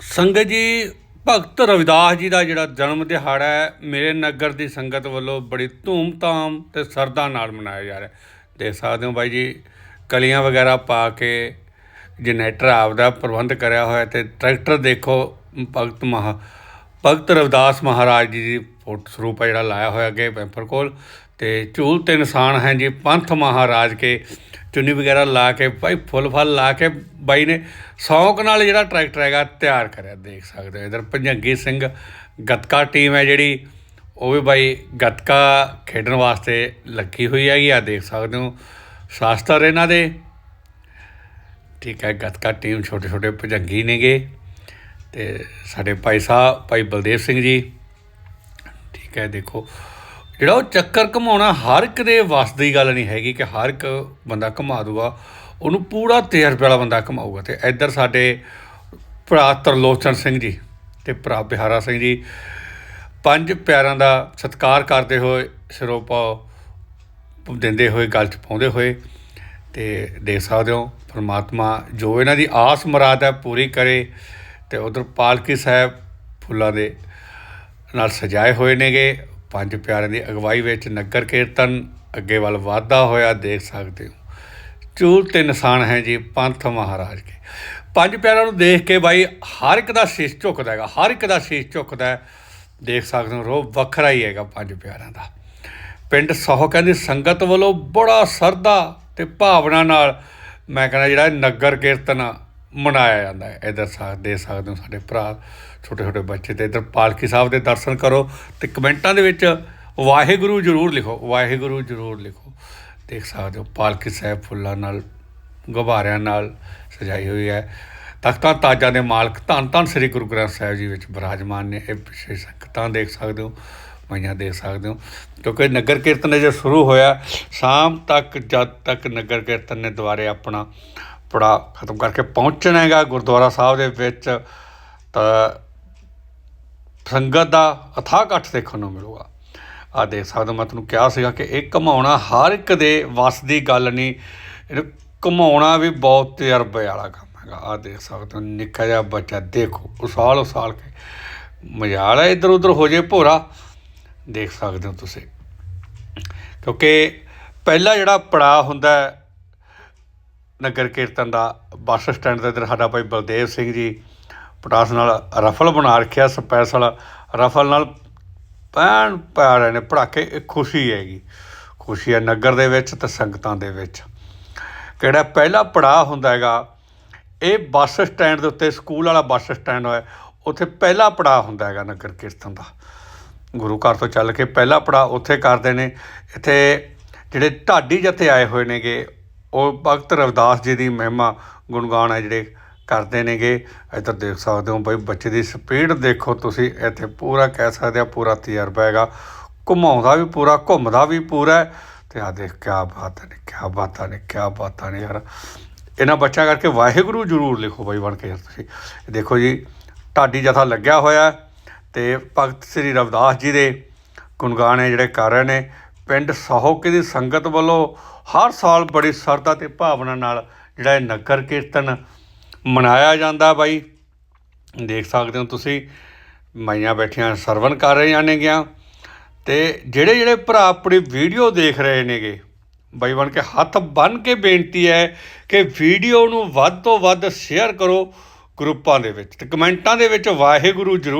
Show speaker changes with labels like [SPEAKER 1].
[SPEAKER 1] ਸੰਗਤ ਜੀ, ਭਗਤ ਰਵਿਦਾਸ ਜੀ ਦਾ ਜਿਹੜਾ ਜਨਮ ਦਿਹਾੜਾ ਹੈ, ਮੇਰੇ ਨਗਰ ਦੀ ਸੰਗਤ ਵੱਲੋਂ ਬੜੀ ਧੂਮ-ਧਾਮ ਤੇ ਸਰਦਾ ਨਾਲ ਮਨਾਇਆ ਜਾ ਰਿਹਾ ਦੇਖ ਸਕਦੇ ਹੋ ਬਾਈ ਜੀ, ਕਲੀਆਂ ਵਗੈਰਾ ਪਾ ਕੇ ਜਨਰੇਟਰ ਆਪਦਾ ਪ੍ਰਬੰਧ ਕਰਿਆ ਹੋਇਆ ਤੇ ਟਰੈਕਟਰ ਦੇਖੋ, ਭਗਤ ਮਹਾ, ਭਗਤ ਰਵਿਦਾਸ ਮਹਾਰਾਜ ਜੀ ਦੀ ਫੋਟੋ ਸਰੂਪ ਹੈ ਜਿਹੜਾ ਲਾਇਆ ਹੋਇਆ ਅੱਗੇ ਪੈਂਪਰ ਕੋਲ ਤੇ ਝੂਲ ਤੇ ਨਿਸ਼ਾਨ ਹੈ ਜੀ, ਪੰਥ ਮਹਾਰਾਜ ਕੇ ਚੁੰਨੀ ਵਗੈਰਾ ਲਾ ਕੇ, ਭਾਈ ਫੁੱਲ ਫਲ ਲਾ ਕੇ ਬਾਈ ਨੇ ਸ਼ੌਂਕ ਨਾਲ ਜਿਹੜਾ ਟਰੈਕਟਰ ਹੈਗਾ ਤਿਆਰ ਕਰਿਆ, ਦੇਖ ਸਕਦੇ ਹੋ। ਇਧਰ ਭੰਜੰਗੀ ਸਿੰਘ ਗੱਤਕਾ ਟੀਮ ਹੈ ਜਿਹੜੀ, ਉਹ ਵੀ ਬਾਈ ਗੱਤਕਾ ਖੇਡਣ ਵਾਸਤੇ ਲੱਗੀ ਹੋਈ ਹੈਗੀ ਆ, ਦੇਖ ਸਕਦੇ ਹੋ। ਸ਼ਾਸਤਰ ਇਹਨਾਂ ਦੇ। ਠੀਕ ਹੈ, ਗੱਤਕਾ ਟੀਮ ਛੋਟੇ ਛੋਟੇ ਭਜੰਗੀ ਨੇਗੇ। ਤੇ ਸਾਡੇ ਭਾਈ ਸਾਹਿਬ ਭਾਈ ਬਲਦੇਵ ਸਿੰਘ ਜੀ। ਠੀਕ ਹੈ, ਦੇਖੋ। ਜਿਹੜਾ ਉਹ ਚੱਕਰ ਘਮਾਉਣਾ ਹਰ ਇੱਕ ਦੇ ਵੱਸ ਦੀ ਗੱਲ ਨਹੀਂ ਹੈਗੀ ਕਿ ਹਰ ਇੱਕ ਬੰਦਾ ਘਮਾ ਦੂਗਾ। ਉਹਨੂੰ ਪੂਰਾ ਤਜਰਬੇ ਵਾਲਾ ਬੰਦਾ ਘਮਾਊਗਾ। ਤੇ ਇੱਧਰ ਸਾਡੇ ਭਰਾ ਤਰਲੋਚਨ ਸਿੰਘ ਜੀ ਤੇ ਭਰਾ ਬਿਹਾਰਾ ਸਿੰਘ ਜੀ, ਪੰਜ ਪਿਆਰਾਂ ਦਾ ਸਤਿਕਾਰ ਕਰਦੇ ਹੋਏ ਸਿਰੋਪਾ ਦਿੰਦੇ ਹੋਏ, ਗੱਲ ਚ ਪਾਉਂਦੇ ਹੋਏ ਤੇ ਦੇਖ ਸਕਦੇ ਹੋ ਪਰਮਾਤਮਾ ਜੋ ਇਹਨਾਂ ਦੀ ਆਸ ਮੁਰਾਦ ਹੈ ਪੂਰੀ ਕਰੇ ਤੇ ਉਧਰ ਪਾਲਕੀ ਸਾਹਿਬ ਫੁੱਲਾਂ ਦੇ ਨਾਲ ਸਜਾਏ ਹੋਏ ਨੇਗੇ। ਪੰਜ ਪਿਆਰਿਆਂ ਦੀ ਅਗਵਾਈ ਵਿੱਚ ਨਗਰ ਕੀਰਤਨ ਅੱਗੇ ਵੱਲ ਵਾਧਾ ਹੋਇਆ, ਦੇਖ ਸਕਦੇ ਹੋ। ਚੂਲ ਤੇ ਨਿਸ਼ਾਨ ਹੈ ਜੀ ਪੰਥ ਮਹਾਰਾਜ ਕੇ। ਪੰਜ ਪਿਆਰਿਆਂ ਨੂੰ ਦੇਖ ਕੇ ਬਾਈ ਹਰ ਇੱਕ ਦਾ ਸ਼ੀਸ਼ ਝੁਕਦਾ ਹੈਗਾ, ਹਰ ਇੱਕ ਦਾ ਸ਼ੀਸ਼ ਝੁਕਦਾ ਦੇਖ ਸਕਦੇ ਹੋ ਰੋ ਵੱਖਰਾ ਹੀ ਹੈਗਾ ਪੰਜ ਪਿਆਰਿਆਂ ਦਾ। ਪਿੰਡ ਸਹੁ ਕਹਿੰਦੀ, ਸੰਗਤ ਵੱਲੋਂ ਬੜਾ ਸਰਦਾ ਤੇ ਭਾਵਨਾ ਨਾਲ ਮੈਂ ਕਹਿੰਦਾ ਜਿਹੜਾ ਨਗਰ ਕੀਰਤਨ ਮਨਾਇਆ ਜਾਂਦਾ ਹੈ। ਇਧਰ ਸਾਥ ਦੇ ਸਕਦੇ ਹੋ ਸਾਡੇ ਭਰਾ, ਛੋਟੇ ਛੋਟੇ ਬੱਚੇ ਤੇ ਇਧਰ ਪਾਲਕੀ ਸਾਹਿਬ ਦੇ ਦਰਸ਼ਨ ਕਰੋ ਤੇ ਕਮੈਂਟਾਂ ਦੇ ਵਿੱਚ ਵਾਹਿਗੁਰੂ ਜ਼ਰੂਰ ਲਿਖੋ, ਵਾਹਿਗੁਰੂ ਜ਼ਰੂਰ ਲਿਖੋ। ਦੇਖ ਸਕਦੇ ਹੋ ਪਾਲਕੀ ਸਾਹਿਬ ਫੁੱਲਾਂ ਨਾਲ, ਗੁਬਾਰਿਆਂ ਨਾਲ ਸਜਾਈ ਹੋਈ ਹੈ। ਤਖਤਾਂ ਤਾਜਾਂ ਦੇ ਮਾਲਕ ਧੰਨ ਧੰਨ ਸ੍ਰੀ ਗੁਰੂ ਗ੍ਰੰਥ ਸਾਹਿਬ ਜੀ ਵਿੱਚ ਬਰਾਜਮਾਨ ਨੇ, ਇਹ ਪਿਛੇ ਸੰਗਤਾਂ ਦੇਖ ਸਕਦੇ ਹੋ, ਮਈਆਂ ਦੇਖ ਸਕਦੇ ਹੋ। ਕਿਉਂਕਿ ਨਗਰ ਕੀਰਤਨ ਜੇ ਸ਼ੁਰੂ ਹੋਇਆ, ਸ਼ਾਮ ਤੱਕ ਜਦ ਤੱਕ ਨਗਰ ਕੀਰਤਨ ਨੇ ਦੁਆਰੇ ਆਪਣਾ ਪੜਾ ਖਤਮ ਕਰਕੇ ਪਹੁੰਚਣਾ ਹੈਗਾ ਗੁਰਦੁਆਰਾ ਸਾਹਿਬ ਦੇ ਵਿੱਚ, ਤਾਂ ਸੰਗਤ ਦਾ ਅਥਾਹ ਇਕੱਠ ਦੇਖਣ ਨੂੰ ਮਿਲੂਗਾ। ਆ ਦੇਖ ਸਕਦੇ ਹੋ ਮੈਂ ਤੁਹਾਨੂੰ ਕਿਹਾ ਸੀਗਾ ਕਿ ਇਹ ਕਮਾਉਣਾ ਹਰ ਇੱਕ ਦੇ ਵੱਸ ਦੀ ਗੱਲ ਨਹੀਂ, ਇਹਨੂੰ ਕਮਾਉਣਾ ਵੀ ਬਹੁਤ ਤਜਰਬੇ ਵਾਲਾ ਕੰਮ ਹੈਗਾ। ਆ ਦੇਖ ਸਕਦੇ ਹੋ ਨਿੱਕਾ ਜਿਹਾ ਬੱਚਾ, ਦੇਖੋ, ਉਸਾਲ ਉਸਾਲ ਕੇ ਮਜਾਲ ਹੈ, ਇੱਧਰ ਉੱਧਰ ਹੋ ਜੇ ਭੋਰਾ। ਦੇਖ ਸਕਦੇ ਹੋ ਤੁਸੀਂ। ਕਿਉਂਕਿ ਪਹਿਲਾ ਜਿਹੜਾ ਪੜਾਅ ਹੁੰਦਾ ਹੈ ਨਗਰ ਕੀਰਤਨ ਦਾ ਬੱਸ ਸਟੈਂਡ ਦੇ ਇੱਧਰ ਸਾਡਾ ਭਾਈ ਬਲਦੇਵ ਸਿੰਘ ਜੀ ਪਟਾਸ ਨਾਲ ਰਫਲ ਬਣਾ ਰੱਖਿਆ ਸਪੈਸ਼ਲ ਰਫਲ ਨਾਲ ਪੈਣ ਪਾ ਰਹੇ ਨੇ ਪੜਾਕੇ ਇਹ ਖੁਸ਼ੀ ਹੈਗੀ। ਖੁਸ਼ੀ ਹੈ ਨਗਰ ਦੇ ਵਿੱਚ ਤੇ ਸੰਗਤਾਂ ਦੇ ਵਿੱਚ। ਕਿਹੜਾ ਪਹਿਲਾ ਪੜਾਅ ਹੁੰਦਾ ਹੈਗਾ, ਇਹ ਬੱਸ ਸਟੈਂਡ ਦੇ ਉੱਤੇ, ਸਕੂਲ ਵਾਲਾ ਬੱਸ ਸਟੈਂਡ ਹੋਇਆ, ਉੱਥੇ ਪਹਿਲਾ ਪੜਾਅ ਹੁੰਦਾ ਹੈਗਾ ਨਗਰ ਕੀਰਤਨ ਦਾ। ਗੁਰੂ ਘਰ ਤੋਂ ਚੱਲ ਕੇ ਪਹਿਲਾ ਪੜਾਅ ਉੱਥੇ ਕਰਦੇ ਨੇ। ਇੱਥੇ ਜਿਹੜੇ ਢਾਡੀ ਜੱਥੇ ਆਏ ਹੋਏ ਨੇਗੇ ਉਹ ਭਗਤ ਰਵਿਦਾਸ ਜੀ ਦੀ ਮਹਿਮਾ ਗੁਣਗਾਨ ਹੈ ਜਿਹੜੇ ਕਰਦੇ ਨੇਗੇ। ਇੱਧਰ ਦੇਖ ਸਕਦੇ ਹੋ ਬਈ ਬੱਚੇ ਦੀ ਸਪੀਡ ਦੇਖੋ ਤੁਸੀਂ, ਇੱਥੇ ਪੂਰਾ ਕਹਿ ਸਕਦੇ ਆ, ਪੂਰਾ ਤਜਰਬਾ ਹੈਗਾ। ਘੁਮਾਉਂਦਾ ਵੀ ਪੂਰਾ, ਘੁੰਮਦਾ ਵੀ ਪੂਰਾ ਹੈ। ਤੇ ਆ ਦੇਖ ਕਿਆ ਬਾਤ ਨੇ, ਕਿਆ ਬਾਤਾਂ ਨੇ, ਕਿਆ ਬਾਤਾਂ ਨੇ ਯਾਰ। ਇਹਨਾਂ ਬੱਚਿਆਂ ਕਰਕੇ ਵਾਹਿਗੁਰੂ ਜ਼ਰੂਰ ਲਿਖੋ ਬਾਈ ਬਣ ਕੇ ਯਾਰ ਤੁਸੀਂ। ਦੇਖੋ ਜੀ, ਢਾਡੀ ਜਥਾ ਲੱਗਿਆ ਹੋਇਆ ਹੈ ਤੇ ਭਗਤ ਸ੍ਰੀ ਰਵਿਦਾਸ ਜੀ ਦੇ ਗੁਣਗਾਨ ਜਿਹੜੇ ਕਰ ਰਹੇ ਨੇ। ਪਿੰਡ ਸਹੋਕੇ ਦੀ ਸੰਗਤ ਵੱਲੋਂ ਹਰ ਸਾਲ ਬੜੀ ਸਰਦਾ ਤੇ ਭਾਵਨਾ ਨਾਲ ਜਿਹੜਾ ਇਹ ਨਗਰ ਕੀਰਤਨ ਮਨਾਇਆ ਜਾਂਦਾ ਬਾਈ। ਦੇਖ ਸਕਦੇ ਹੋ ਤੁਸੀਂ, ਮਾਈਆਂ ਬੈਠੀਆਂ ਸਰਵਨ ਕਰ ਰਹੀਆਂ ਨੇਗੀਆਂ ਤੇ ਜਿਹੜੇ ਜਿਹੜੇ ਭਰਾ ਆਪਣੀ ਵੀਡੀਓ ਦੇਖ ਰਹੇ ਨੇਗੇ, ਬਾਈ ਬਣ ਕੇ ਹੱਥ ਬੰਨ ਕੇ ਬੇਨਤੀ ਹੈ ਕਿ ਵੀਡੀਓ ਨੂੰ ਵੱਧ ਤੋਂ ਵੱਧ ਸ਼ੇਅਰ ਕਰੋ ਗਰੁੱਪਾਂ ਦੇ ਵਿੱਚ ਤੇ ਕਮੈਂਟਾਂ ਦੇ ਵਿੱਚ ਵਾਹਿਗੁਰੂ ਜ਼ਰੂਰ